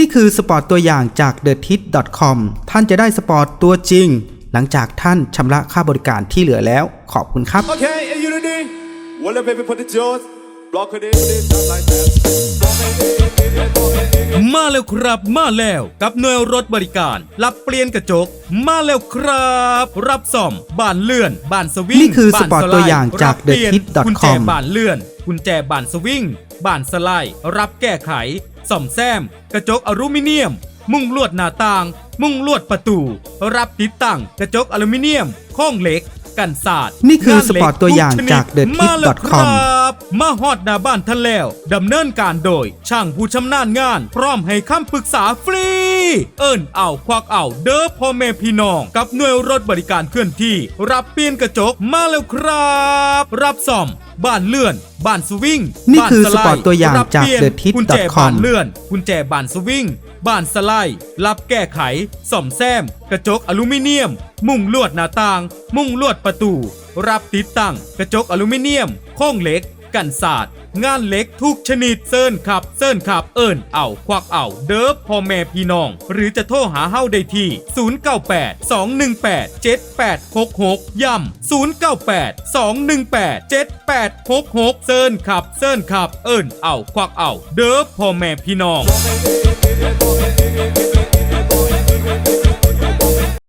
นี่คือสปอร์ตตัวอย่างจาก t h e t i t c o m ท่านจะได้สปอร์ตตัวจริง หลังจากท่านชำระค่าบริการที่เหลือแล้ว ขอบคุณครับ Okay, in unity. Well, the baby put the jaws. Block it in, just like that. Block it in, in, in, block it in, in. มาแล้วครับมาแล้วกับหน่วยรถบริการรับเปลี่ยนกระจก มาแล้วครับ รับซ่อมบ้านเลื่อนบ้านสวิงนี่คือบ้านสปอร์ตไลด์ตัวอย่างจากรับเปลี่ยน TheTip.com กุญแจบ้านเลื่อนกุญแจบ้านสวิงบ้านสไลด์รับแก้ไข ซ่อมแซม กระจกอลูมิเนียม มุ้งลวดหน้าต่าง มุ้งลวดประตู รับติดตั้งกระจกอลูมิเนียมโครงเหล็ก กันศาสตร์นี่คืองเหล็สปอร์ตตัวอย่างทุชนิดจาก TheTip.com มาแล้วครับมาฮอดหน้าบ้านท่านแล้วดำเนินการโดย ช่างผู้ชำนาญงาน พร้อมให้คำปรึกษาฟรี เอิ้นเอาควักเอาเด้อพ่อแม่พี่น้อง กับหน่วยรถบริการเคลื่อนที่ รับเปลี่ยนกระจกมาแล้วครับ รับซ่อม บ้านเลื่อน บ้านสวิงนี่บ้าคือสไลสปอร์ตตัวอย่างรับจากเปลี่ยน TheTip.com กุญแจบ้านเลื่อน กุญแจบ้านสวิงบ้านสไลด์ รับแก้ไข ซ่อมแซม กระจกอลูมิเนียม มุ้งลวดหน้าต่าง มุ้งลวดประตู รับติดตั้ง กระจกอลูมิเนียมโครงเหล็ก กันศาสตร์ งานเล็กทุกชนิดเซิร์นขับเซิร์นขับเอิญเอาควักเอาเด้อพ่อแม่พี่น้อง หรือจะโทรหาเฮาได้ที่ 098 218 7866ย้ำ098 218 7866 เซิร์นขับเซิร์นขับเอิญเอาควักเอาเด้อพ่อแม่พี่น้อง